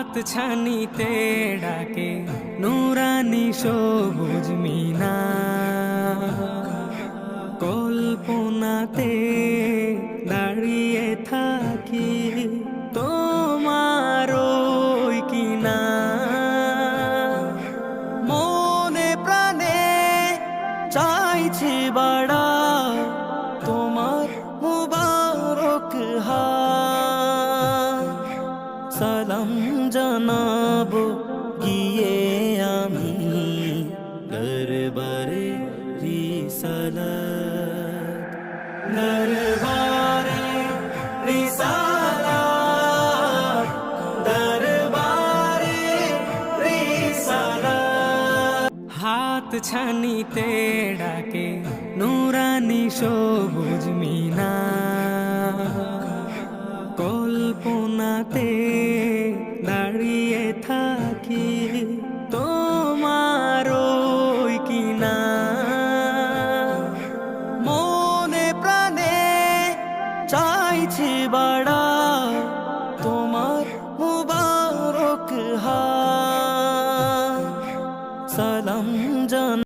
হাত ছানিতে ডাকে, নুরানি সবুজ মিনা। কল্পনাতে দাঁড়িয়ে থাকি, তোমার কিনা। মনে প্রাণে চাইছি বাড়া সালাম জানাব গিয়ে আমি দরবারে রিসালাত। দরবারে রিসালাত হাত ছানিতে ডাকে নুরানি সবুজ মিনা আপনাতে দাঁড়িয়ে থাকি, তোমার কি কিনা। মনে প্রাণে চাইছি বাড়া, তোমার মুবারক হা সালাম জান